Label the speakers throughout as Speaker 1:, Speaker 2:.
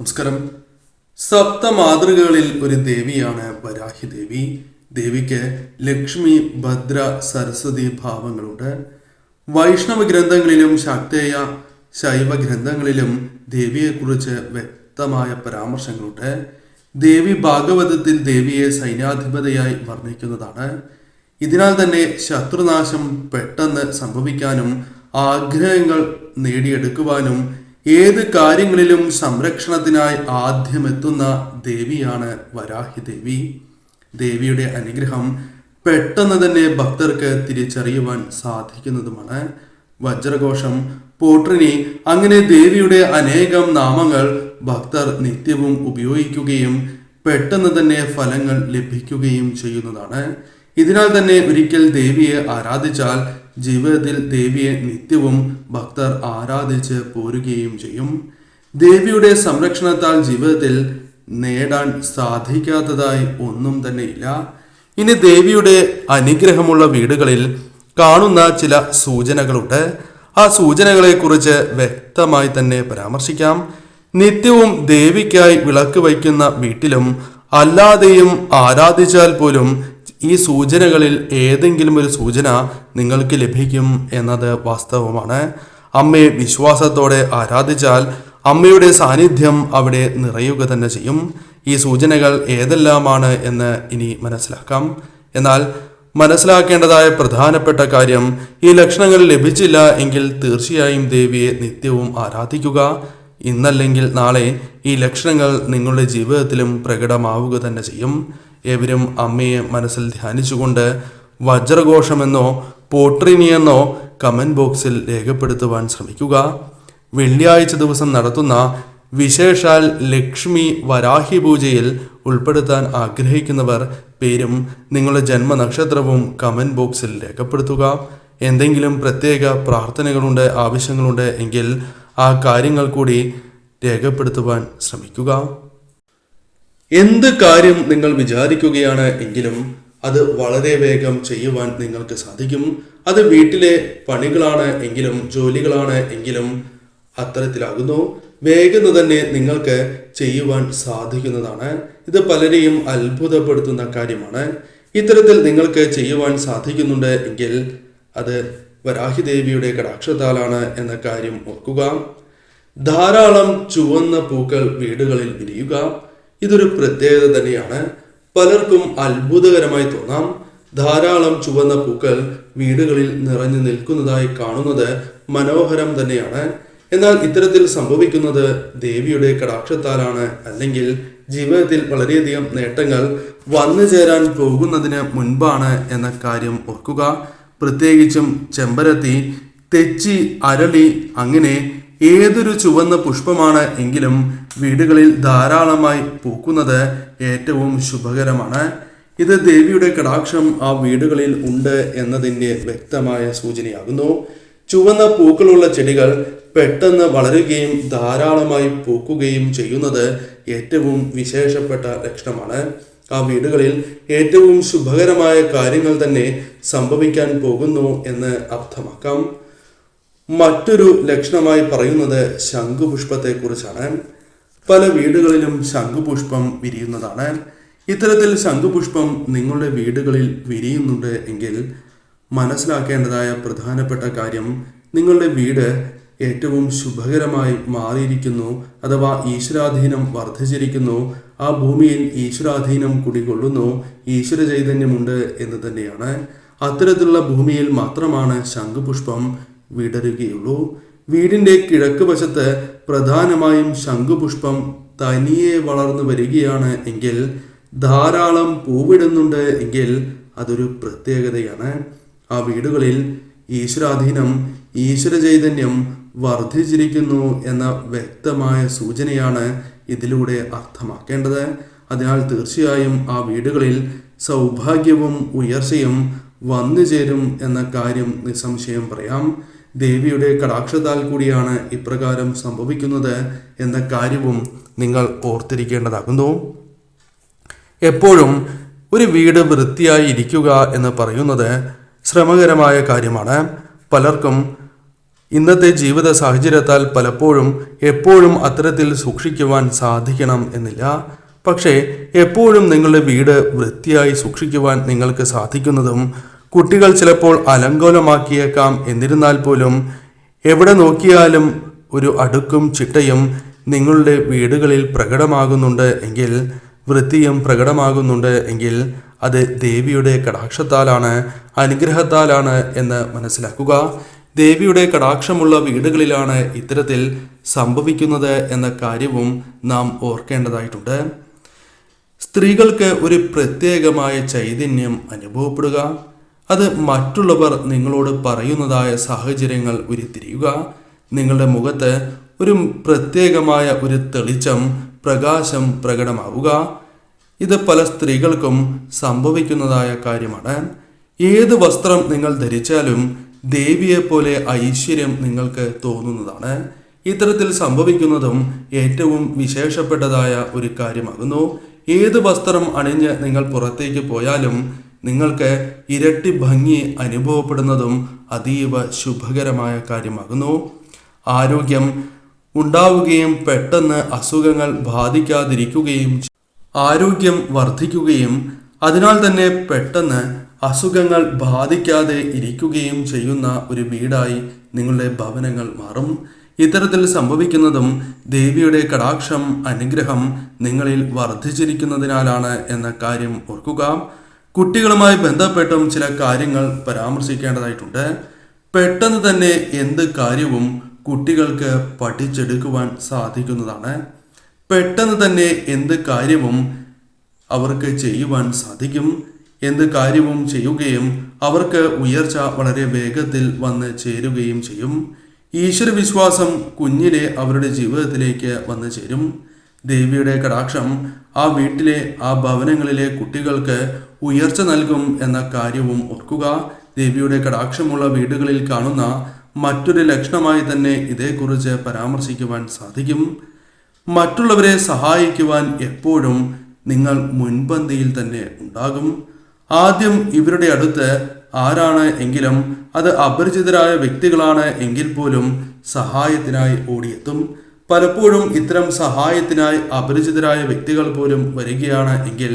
Speaker 1: നമസ്കാരം. സപ്തമാതൃകകളിൽ ഒരു ദേവിയാണ് വരാഹി ദേവി. ദേവിക്ക് ലക്ഷ്മി ഭദ്ര സരസ്വതി ഭാവങ്ങളുണ്ട്. വൈഷ്ണവ ഗ്രന്ഥങ്ങളിലും ശാക്തേയ ശൈവ ഗ്രന്ഥങ്ങളിലും ദേവിയെക്കുറിച്ച് വ്യക്തമായ പരാമർശങ്ങളുണ്ട്. ദേവി ഭാഗവതത്തിൽ ദേവിയെ സൈന്യാധിപതയായി വർണിക്കുന്നതാണ്. ഇതിനാൽ തന്നെ ശത്രുനാശം പെട്ടെന്ന് സംഭവിക്കാനും ആഗ്രഹങ്ങൾ നേടിയെടുക്കുവാനും ഏത് കാര്യങ്ങളിലും സംരക്ഷണത്തിനായി ആദ്യമെത്തുന്ന ദേവിയാണ് വരാഹി ദേവി. ദേവിയുടെ അനുഗ്രഹം പെട്ടെന്ന് തന്നെ ഭക്തർക്ക് തിരിച്ചറിയുവാൻ സാധിക്കുന്നതുമാണ്. വജ്രഘോഷം പോട്രിനി അങ്ങനെ ദേവിയുടെ അനേകം നാമങ്ങൾ ഭക്തർ നിത്യവും ഉപയോഗിക്കുകയും പെട്ടെന്ന് തന്നെ ഫലങ്ങൾ ലഭിക്കുകയും ചെയ്യുന്നതാണ്. ഇതിനാൽ തന്നെ ഒരിക്കൽ ദേവിയെ ആരാധിച്ചാൽ ജീവിതത്തിൽ ദേവിയെ നിത്യവും ഭക്തർ ആരാധിച്ച് പോരുകയും ചെയ്യും. ദേവിയുടെ സംരക്ഷണത്താൽ ജീവിതത്തിൽ നേടാൻ സാധിക്കാത്തതായി ഒന്നും തന്നെയില്ല. ഇനി ദേവിയുടെ അനുഗ്രഹമുള്ള വീടുകളിൽ കാണുന്ന ചില സൂചനകളുണ്ട്. ആ സൂചനകളെ കുറിച്ച് വ്യക്തമായി തന്നെ പരാമർശിക്കാം. നിത്യവും ദേവിക്കായി വിളക്ക് വയ്ക്കുന്ന വീട്ടിലും അല്ലാതെയും ആരാധിച്ചാൽ പോലും ഈ സൂചനകളിൽ ഏതെങ്കിലും ഒരു സൂചന നിങ്ങൾക്ക് ലഭിക്കും എന്നത് വാസ്തവമാണ്. അമ്മയെ വിശ്വാസത്തോടെ ആരാധിച്ചാൽ അമ്മയുടെ സാന്നിധ്യം അവിടെ നിറയുക തന്നെ ചെയ്യും. ഈ സൂചനകൾ ഏതെല്ലാമാണ് എന്ന് ഇനി മനസ്സിലാക്കാം. എന്നാൽ മനസ്സിലാക്കേണ്ടതായ പ്രധാനപ്പെട്ട കാര്യം ഈ ലക്ഷണങ്ങൾ ലഭിച്ചില്ല എങ്കിൽ തീർച്ചയായും ദേവിയെ നിത്യവും ആരാധിക്കുക. ഇന്നല്ലെങ്കിൽ നാളെ ഈ ലക്ഷണങ്ങൾ നിങ്ങളുടെ ജീവിതത്തിലും പ്രകടമാവുക തന്നെ ചെയ്യും. ഏവരും അമ്മയെ മനസ്സിൽ ധ്യാനിച്ചുകൊണ്ട് വജ്രഘോഷമെന്നോ പോട്രിനിയെന്നോ കമന്റ് ബോക്സിൽ രേഖപ്പെടുത്തുവാൻ ശ്രമിക്കുക. വെള്ളിയാഴ്ച ദിവസം നടത്തുന്ന വിശേഷാൽ ലക്ഷ്മി വരാഹി പൂജയിൽ ഉൾപ്പെടുത്താൻ ആഗ്രഹിക്കുന്നവർ പേരും നിങ്ങളുടെ ജന്മനക്ഷത്രവും കമന്റ് ബോക്സിൽ രേഖപ്പെടുത്തുക. എന്തെങ്കിലും പ്രത്യേക പ്രാർത്ഥനകളുണ്ട് ആവശ്യങ്ങളുണ്ട് എങ്കിൽ ആ കാര്യങ്ങൾ കൂടി രേഖപ്പെടുത്തുവാൻ ശ്രമിക്കുക. എന്ത് കാര്യം നിങ്ങൾ വിചാരിക്കുകയാണ് എങ്കിലും അത് വളരെ വേഗം ചെയ്യുവാൻ നിങ്ങൾക്ക് സാധിക്കും. അത് വീട്ടിലെ പണികളാണ് എങ്കിലും ജോലികളാണ് എങ്കിലും അത്തരത്തിലാകുന്നു. വേഗം തന്നെ നിങ്ങൾക്ക് ചെയ്യുവാൻ സാധിക്കുന്നതാണ്. ഇത് പലരെയും അത്ഭുതപ്പെടുത്തുന്ന കാര്യമാണ്. ഇത്തരത്തിൽ നിങ്ങൾക്ക് ചെയ്യുവാൻ സാധിക്കുന്നുണ്ട് എങ്കിൽ അത് വരാഹിദേവിയുടെ കടാക്ഷത്താലാണ് എന്ന കാര്യം ഓർക്കുക. ധാരാളം ചുവന്ന പൂക്കൾ വീടുകളിൽ വിരിയുക. ഇതൊരു പ്രത്യേകത തന്നെയാണ്. പലർക്കും അത്ഭുതകരമായി തോന്നാം ധാരാളം ചുവന്ന പൂക്കൾ വീടുകളിൽ നിറഞ്ഞു നിൽക്കുന്നതായി കാണുന്നത് മനോഹരം തന്നെയാണ്. എന്നാൽ ഇത്തരത്തിൽ സംഭവിക്കുന്നത് ദേവിയുടെ കടാക്ഷത്താലാണ്. അല്ലെങ്കിൽ ജീവിതത്തിൽ വളരെയധികം നേട്ടങ്ങൾ വന്നു ചേരാൻ പോകുന്നതിന് മുൻപാണ് എന്ന കാര്യം ഓർക്കുക. പ്രത്യേകിച്ചും ചെമ്പരത്തി തെച്ചി അരളി അങ്ങനെ ഏതൊരു ചുവന്ന പുഷ്പമാണ് എങ്കിലും വീടുകളിൽ ധാരാളമായി പൂക്കുന്നത് ഏറ്റവും ശുഭകരമാണ്. ഇത് ദേവിയുടെ കടാക്ഷം ആ വീടുകളിൽ ഉണ്ട് എന്നതിന്റെ വ്യക്തമായ സൂചനയാകുന്നു. ചുവന്ന പൂക്കളുള്ള ചെടികൾ പെട്ടെന്ന് വളരുകയും ധാരാളമായി പൂക്കുകയും ചെയ്യുന്നത് ഏറ്റവും വിശേഷപ്പെട്ട ലക്ഷണമാണ്. ആ വീടുകളിൽ ഏറ്റവും ശുഭകരമായ കാര്യങ്ങൾ തന്നെ സംഭവിക്കാൻ പോകുന്നു എന്ന് അർത്ഥമാക്കാം. മറ്റൊരു ലക്ഷണമായി പറയുന്നത് ശംഖുപുഷ്പത്തെ കുറിച്ചാണ് പല വീടുകളിലും ശംഖുപുഷ്പം വിരിയുന്നതാണ്. ഇത്തരത്തിൽ ശംഖുപുഷ്പം നിങ്ങളുടെ വീടുകളിൽ വിരിയുന്നുണ്ട് എങ്കിൽ മനസ്സിലാക്കേണ്ടതായ പ്രധാനപ്പെട്ട കാര്യം നിങ്ങളുടെ വീട് ഏറ്റവും ശുഭകരമായി മാറിയിരിക്കുന്നു അഥവാ ഈശ്വരാധീനം വർദ്ധിച്ചിരിക്കുന്നു. ആ ഭൂമിയിൽ ഈശ്വരാധീനം കുടികൊള്ളുന്നു ഈശ്വര ചൈതന്യമുണ്ട് എന്ന് തന്നെയാണ്. അത്തരത്തിലുള്ള ഭൂമിയിൽ മാത്രമാണ് ശംഖുപുഷ്പം വിടരുകയുള്ളൂ. വീടിന്റെ കിഴക്ക് വശത്ത് പ്രധാനമായും ശംഖുപുഷ്പം തനിയെ വളർന്നു വരികയാണ് എങ്കിൽ ധാരാളം പൂവിടുന്നുണ്ട് എങ്കിൽ അതൊരു പ്രത്യേകതയാണ്. ആ വീടുകളിൽ ഈശ്വരാധീനം ഈശ്വര ചൈതന്യം വർദ്ധിച്ചിരിക്കുന്നു എന്ന വ്യക്തമായ സൂചനയാണ് ഇതിലൂടെ അർത്ഥമാക്കേണ്ടത്. അതിനാൽ തീർച്ചയായും ആ വീടുകളിൽ സൗഭാഗ്യവും ഉയർച്ചയും വന്നു ചേരും എന്ന കാര്യം നിസ്സംശയം പറയാം. ദേവിയുടെ കടാക്ഷത്താൽ കൂടിയാണ് ഇപ്രകാരം സംഭവിക്കുന്നത് എന്ന കാര്യവും നിങ്ങൾ ഓർത്തിരിക്കേണ്ടതാകുന്നു. എപ്പോഴും ഒരു വീട് വൃത്തിയായി ഇരിക്കുക എന്ന് പറയുന്നത് ശ്രമകരമായ കാര്യമാണ്. പലർക്കും ഇന്നത്തെ ജീവിത സാഹചര്യത്താൽ പലപ്പോഴും എപ്പോഴും അത്തരത്തിൽ സൂക്ഷിക്കുവാൻ സാധിക്കണം എന്നില്ല. പക്ഷേ എപ്പോഴും നിങ്ങളുടെ വീട് വൃത്തിയായി സൂക്ഷിക്കുവാൻ നിങ്ങൾക്ക് സാധിക്കുന്നതും കുട്ടികൾ ചിലപ്പോൾ അലങ്കോലമാക്കിയേക്കാം. എന്നിരുന്നാൽ പോലും എവിടെ നോക്കിയാലും ഒരു അടുക്കും ചിട്ടയും നിങ്ങളുടെ വീടുകളിൽ പ്രകടമാകുന്നുണ്ട് എങ്കിൽ വൃത്തിയും പ്രകടമാകുന്നുണ്ട് എങ്കിൽ അത് ദേവിയുടെ കടാക്ഷത്താലാണ് അനുഗ്രഹത്താലാണ് എന്ന് മനസ്സിലാക്കുക. ദേവിയുടെ കടാക്ഷമുള്ള വീടുകളിലാണ് ഇത്തരത്തിൽ സംഭവിക്കുന്നത് എന്ന കാര്യവും നാം ഓർക്കേണ്ടതായിട്ടുണ്ട്. സ്ത്രീകൾക്ക് ഒരു പ്രത്യേകമായ ചൈതന്യം അനുഭവപ്പെടുക. അത് മറ്റുള്ളവർ നിങ്ങളോട് പറയുന്നതായ സാഹചര്യങ്ങൾ ഉരുത്തിരിയുക. നിങ്ങളുടെ മുഖത്ത് ഒരു പ്രത്യേകമായ ഒരു തെളിച്ചം പ്രകാശം പ്രകടമാവുക. ഇത് പല സ്ത്രീകൾക്കും സംഭവിക്കുന്നതായ കാര്യമാണ്. ഏത് വസ്ത്രം നിങ്ങൾ ധരിച്ചാലും ദേവിയെപ്പോലെ ഐശ്വര്യം നിങ്ങൾക്ക് തോന്നുന്നതാണ്. ഇത്തരത്തിൽ സംഭവിക്കുന്നതും ഏറ്റവും വിശേഷപ്പെട്ടതായ ഒരു കാര്യമാകുന്നു. ഏത് വസ്ത്രം അണിഞ്ഞ് നിങ്ങൾ പുറത്തേക്ക് പോയാലും നിങ്ങൾക്ക് ഇരട്ടി ഭംഗി അനുഭവപ്പെടുന്നതും അതീവ ശുഭകരമായ കാര്യമാകുന്നു. ആരോഗ്യം ഉണ്ടാവുകയും പെട്ടെന്ന് അസുഖങ്ങൾ ബാധിക്കാതിരിക്കുകയും ആരോഗ്യം വർദ്ധിക്കുകയും അതിനാൽ തന്നെ പെട്ടെന്ന് അസുഖങ്ങൾ ബാധിക്കാതെ ഇരിക്കുകയും ചെയ്യുന്ന ഒരു വീടായി നിങ്ങളുടെ ഭവനങ്ങൾ മാറും. ഇത്തരത്തിൽ സംഭവിക്കുന്നതും ദേവിയുടെ കടാക്ഷം അനുഗ്രഹം നിങ്ങളിൽ വർദ്ധിച്ചിരിക്കുന്നതിനാലാണ് എന്ന കാര്യം ഓർക്കുക. കുട്ടികളുമായി ബന്ധപ്പെട്ടും ചില കാര്യങ്ങൾ പരാമർശിക്കേണ്ടതായിട്ടുണ്ട്. പെട്ടെന്ന് തന്നെ എന്ത് കാര്യവും കുട്ടികൾക്ക് പഠിച്ചെടുക്കുവാൻ സാധിക്കുന്നതാണ്. പെട്ടെന്ന് തന്നെ എന്ത് കാര്യവും അവർക്ക് ചെയ്യുവാൻ സാധിക്കും. എന്ത് കാര്യവും ചെയ്യുകയും അവർക്ക് ഉയർച്ച വളരെ വേഗത്തിൽ വന്ന് ചേരുകയും ചെയ്യും. ഈശ്വരവിശ്വാസം കുഞ്ഞിലെ അവരുടെ ജീവിതത്തിലേക്ക് വന്നു ചേരും. ദേവിയുടെ കടാക്ഷം ആ വീട്ടിലെ ആ ഭവനങ്ങളിലെ കുട്ടികൾക്ക് ഉയർച്ച നൽകും എന്ന കാര്യവും ഓർക്കുക. ദേവിയുടെ കടാക്ഷമുള്ള വീടുകളിൽ കാണുന്ന മറ്റൊരു ലക്ഷണമായി തന്നെ ഇതേക്കുറിച്ച് പരാമർശിക്കുവാൻ സാധിക്കും. മറ്റുള്ളവരെ സഹായിക്കുവാൻ എപ്പോഴും നിങ്ങൾ മുൻപന്തിയിൽ തന്നെ ഉണ്ടാകും. ആദ്യം ഇവരുടെ അടുത്ത് ആരാണ് എങ്കിലും അത് അപരിചിതരായ വ്യക്തികളാണ് എങ്കിൽ പോലും സഹായത്തിനായി ഓടിയെത്തും. പലപ്പോഴും ഇത്തരം സഹായത്തിനായി അപരിചിതരായ വ്യക്തികൾ പോലും വരികയാണ് എങ്കിൽ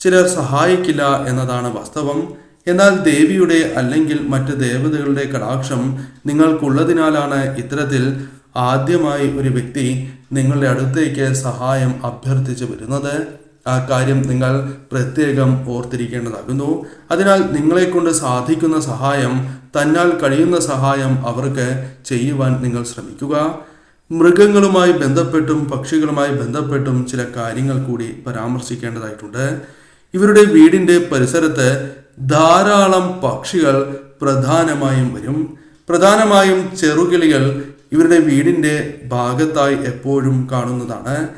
Speaker 1: ചിലർ സഹായിക്കില്ല എന്നതാണ് വാസ്തവം. എന്നാൽ ദേവിയുടെ അല്ലെങ്കിൽ മറ്റ് ദേവതകളുടെ കടാക്ഷം നിങ്ങൾക്കുള്ളതിനാലാണ് ഇത്തരത്തിൽ ആദ്യമായി ഒരു വ്യക്തി നിങ്ങളുടെ അടുത്തേക്ക് സഹായം അഭ്യർത്ഥിച്ചു വരുന്നത്. ആ കാര്യം നിങ്ങൾ പ്രത്യേകം ഓർത്തിരിക്കേണ്ടതാകുന്നു. അതിനാൽ നിങ്ങളെ കൊണ്ട് സാധിക്കുന്ന സഹായം തന്നാൽ കഴിയുന്ന സഹായം അവർക്ക് ചെയ്യുവാൻ നിങ്ങൾ ശ്രമിക്കുക. മൃഗങ്ങളുമായി ബന്ധപ്പെട്ടും പക്ഷികളുമായി ബന്ധപ്പെട്ടും ചില കാര്യങ്ങൾ കൂടി പരാമർശിക്കേണ്ടതായിട്ടുണ്ട്. ഇവരുടെ വീടിന്റെ പരിസരത്ത് ധാരാളം പക്ഷികൾ പ്രധാനമായും വരും. പ്രധാനമായും ചെറുകിളികൾ ഇവരുടെ വീടിന്റെ ഭാഗത്തായി എപ്പോഴും കാണുന്നതാണ്.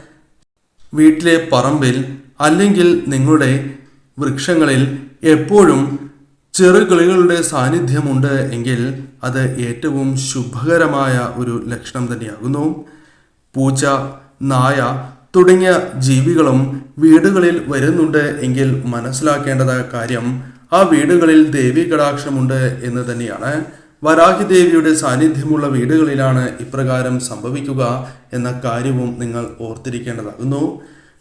Speaker 1: വീട്ടിലെ പറമ്പിൽ അല്ലെങ്കിൽ നിങ്ങളുടെ വൃക്ഷങ്ങളിൽ എപ്പോഴും ചെറുകിളികളുടെ സാന്നിധ്യമുണ്ട് എങ്കിൽ അത് ഏറ്റവും ശുഭകരമായ ഒരു ലക്ഷണം തന്നെയാകുന്നു. പൂച്ച നായ തുടങ്ങിയ ജീവികളും വീടുകളിൽ വരുന്നുണ്ട് എങ്കിൽ മനസ്സിലാക്കേണ്ടത് കാര്യം ആ വീടുകളിൽ ദേവി കടാക്ഷമുണ്ട് എന്ന് തന്നെയാണ്. വരാഹി ദേവിയുടെ സാന്നിധ്യമുള്ള വീടുകളിലാണ് ഇപ്രകാരം സംഭവിക്കുക എന്ന കാര്യവും നിങ്ങൾ ഓർത്തിരിക്കേണ്ടതാകുന്നു.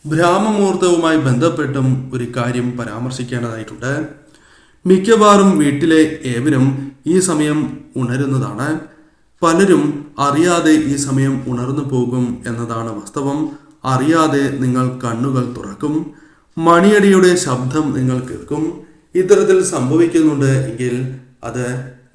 Speaker 1: ഭ്രാമമുഹൂർത്തവുമായി ബന്ധപ്പെട്ടും ഒരു കാര്യം പരാമർശിക്കേണ്ടതായിട്ടുണ്ട്. മിക്കവാറും വീട്ടിലെ ഏവരും ഈ സമയം ഉണരുന്നതാണ്. പലരും അറിയാതെ ഈ സമയം ഉണർന്നു പോകും എന്നതാണ് വാസ്തവം. അറിയാതെ നിങ്ങൾ കണ്ണുകൾ തുറക്കും. മണിയടിയുടെ ശബ്ദം നിങ്ങൾ കേൾക്കും. ഇത്തരത്തിൽ സംഭവിക്കുന്നുണ്ട് എങ്കിൽ അത്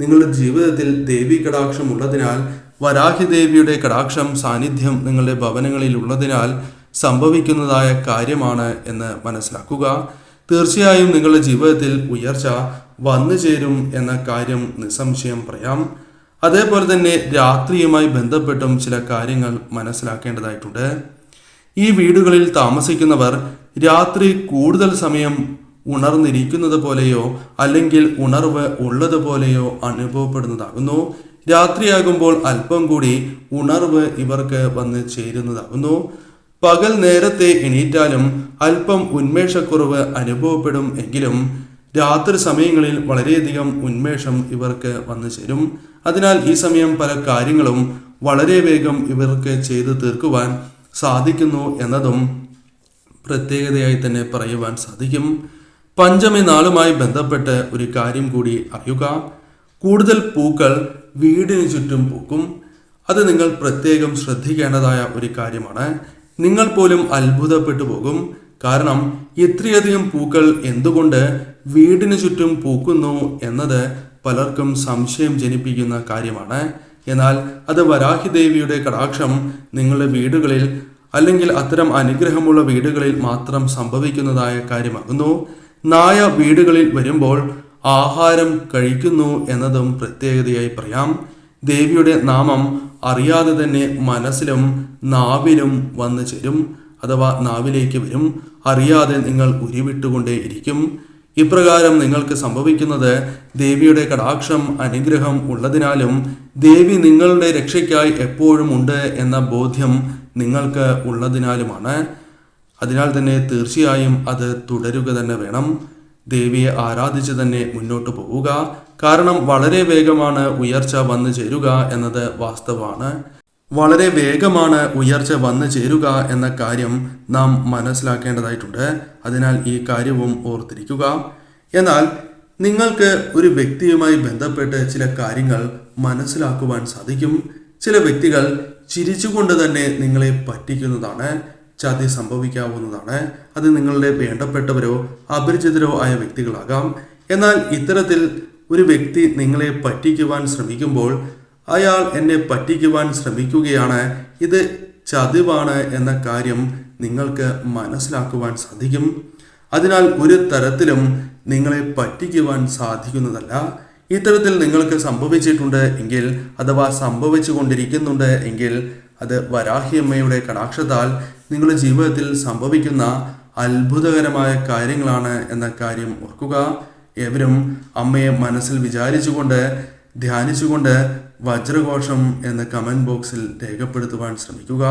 Speaker 1: നിങ്ങളുടെ ജീവിതത്തിൽ ദേവി കടാക്ഷം ഉള്ളതിനാൽ വരാഹി ദേവിയുടെ കടാക്ഷം സാന്നിധ്യം നിങ്ങളുടെ ഭവനങ്ങളിൽ ഉള്ളതിനാൽ സംഭവിക്കുന്നതായ കാര്യമാണ് എന്ന് മനസ്സിലാക്കുക. തീർച്ചയായും നിങ്ങളുടെ ജീവിതത്തിൽ ഉയർച്ച വന്നു ചേരും എന്ന കാര്യം നിസ്സംശയം പറയാം. അതേപോലെ തന്നെ രാത്രിയുമായി ബന്ധപ്പെട്ടും ചില കാര്യങ്ങൾ മനസ്സിലാക്കേണ്ടതായിട്ടുണ്ട്. ഈ വീടുകളിൽ താമസിക്കുന്നവർ രാത്രി കൂടുതൽ സമയം ഉണർന്നിരിക്കുന്നത് പോലെയോ അല്ലെങ്കിൽ ഉണർവ് ഉള്ളതുപോലെയോ അനുഭവപ്പെടുന്നതാകുന്നു. രാത്രിയാകുമ്പോൾ അല്പം കൂടി ഉണർവ് ഇവർക്ക് വന്ന് ചേരുന്നതാകുന്നു. പകൽ നേരത്തെ എണീറ്റാലും അല്പം ഉന്മേഷക്കുറവ് അനുഭവപ്പെടും എങ്കിലും രാത്രി സമയങ്ങളിൽ വളരെയധികം ഉന്മേഷം ഇവർക്ക് വന്നു ചേരും. അതിനാൽ ഈ സമയം പല കാര്യങ്ങളും വളരെ വേഗം ഇവർക്ക് ചെയ്തു തീർക്കുവാൻ സാധിക്കുന്നു എന്നതും പ്രത്യേകതയായി തന്നെ പറയുവാൻ സാധിക്കും. പഞ്ചമി നാളുമായി ബന്ധപ്പെട്ട് ഒരു കാര്യം കൂടി അറിയുക. കൂടുതൽ പൂക്കൾ വീടിന് ചുറ്റും പൂക്കും. അത് നിങ്ങൾ പ്രത്യേകം ശ്രദ്ധിക്കേണ്ടതായ ഒരു കാര്യമാണ്. നിങ്ങൾ പോലും അത്ഭുതപ്പെട്ടു പോകും. കാരണം ഇത്രയധികം പൂക്കൾ എന്തുകൊണ്ട് വീടിന് ചുറ്റും പൂക്കുന്നു എന്നത് പലർക്കും സംശയം ജനിപ്പിക്കുന്ന കാര്യമാണ്. എന്നാൽ അത് വരാഹി ദേവിയുടെ കടാക്ഷം നിങ്ങളുടെ വീടുകളിൽ അല്ലെങ്കിൽ അത്തരം അനുഗ്രഹമുള്ള വീടുകളിൽ മാത്രം സംഭവിക്കുന്നതായ കാര്യമാകുന്നു. നായ വീടുകളിൽ വരുമ്പോൾ ആഹാരം കഴിക്കുന്നു എന്നതും പ്രത്യേകതയായി പറയാം. ദേവിയുടെ നാമം അറിയാതെ തന്നെ മനസ്സിലും നാവിലും വന്നു ചേരും. അഥവാ നാവിലേക്ക് വരും. അറിയാതെ നിങ്ങൾ ഉരുവിട്ടുകൊണ്ടേയിരിക്കും. ഇപ്രകാരം നിങ്ങൾക്ക് സംഭവിക്കുന്നത് ദേവിയുടെ കടാക്ഷം അനുഗ്രഹം ഉള്ളതിനാലും ദേവി നിങ്ങളുടെ രക്ഷയ്ക്കായി എപ്പോഴും ഉണ്ട് എന്ന ബോധ്യം നിങ്ങൾക്ക് ഉള്ളതിനാലുമാണ്. അതിനാൽ തന്നെ തീർച്ചയായും അത് തുടരുക തന്നെ വേണം. ദേവിയെ ആരാധിച്ച് തന്നെ മുന്നോട്ട് പോവുക. കാരണം വളരെ വേഗമാണ് ഉയർച്ച വന്നു ചേരുക എന്നത് വാസ്തവമാണ്. വളരെ വേഗമാണ് ഉയർച്ച വന്നു ചേരുക എന്ന കാര്യം നാം മനസ്സിലാക്കേണ്ടതായിട്ടുണ്ട്. അതിനാൽ ഈ കാര്യവും ഓർത്തിരിക്കുക. എന്നാൽ നിങ്ങൾക്ക് ഒരു വ്യക്തിയുമായി ബന്ധപ്പെട്ട് ചില കാര്യങ്ങൾ മനസ്സിലാക്കുവാൻ സാധിക്കും. ചില വ്യക്തികൾ ചിരിച്ചുകൊണ്ട് തന്നെ നിങ്ങളെ പറ്റിക്കുന്നതാണ് ചതി സംഭവിക്കാവുന്നതാണ്. അത് നിങ്ങളുടെ വേണ്ടപ്പെട്ടവരോ അപരിചിതരോ ആയ വ്യക്തികളാകാം. എന്നാൽ ഇത്തരത്തിൽ ഒരു വ്യക്തി നിങ്ങളെ പറ്റിക്കുവാൻ ശ്രമിക്കുമ്പോൾ അയാൾ എന്നെ പറ്റിക്കുവാൻ ശ്രമിക്കുകയാണ്. ഇത് ചതിവാണ് എന്ന കാര്യം നിങ്ങൾക്ക് മനസ്സിലാക്കുവാൻ സാധിക്കും. അതിനാൽ ഒരു തരത്തിലും നിങ്ങളെ പറ്റിക്കുവാൻ സാധിക്കുന്നതല്ല. ഇത്തരത്തിൽ നിങ്ങൾക്ക് സംഭവിച്ചിട്ടുണ്ട് എങ്കിൽ അഥവാ സംഭവിച്ചു കൊണ്ടിരിക്കുന്നുണ്ട് എങ്കിൽ അത് വരാഹിയമ്മയുടെ കടാക്ഷത്താൽ നിങ്ങളുടെ ജീവിതത്തിൽ സംഭവിക്കുന്ന അത്ഭുതകരമായ കാര്യങ്ങളാണ് എന്ന കാര്യം ഓർക്കുക. എവരും അമ്മയെ മനസ്സിൽ വിചാരിച്ചുകൊണ്ട് ധ്യാനിച്ചുകൊണ്ട് വജ്രഘോഷം എന്ന കമന്റ് ബോക്സിൽ രേഖപ്പെടുത്തുവാൻ ശ്രമിക്കുക.